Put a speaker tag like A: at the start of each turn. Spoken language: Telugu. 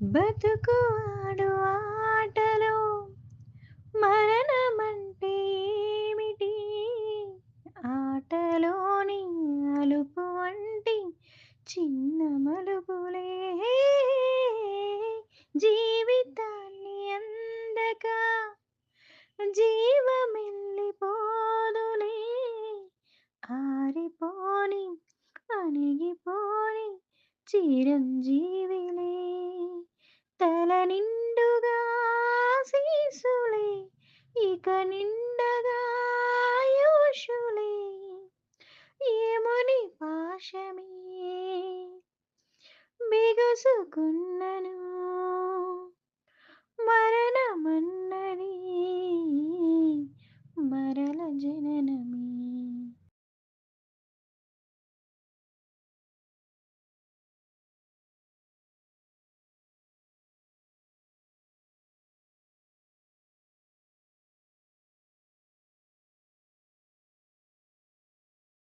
A: బతుకు ఆడు ఆటలో మరణమంటే ఏమిటి ఆటలోని అలుపు వంటి చిన్న మలుపులే. జీవితాన్ని అందక జీవమెల్లిపోదులే ఆరిపోని అణిగిపోని చిరంజీవి నిండుగా శీసులే ఇక నిండగా ఆయుషులే. ఏముని పాశమే? బిగుసుకున్నను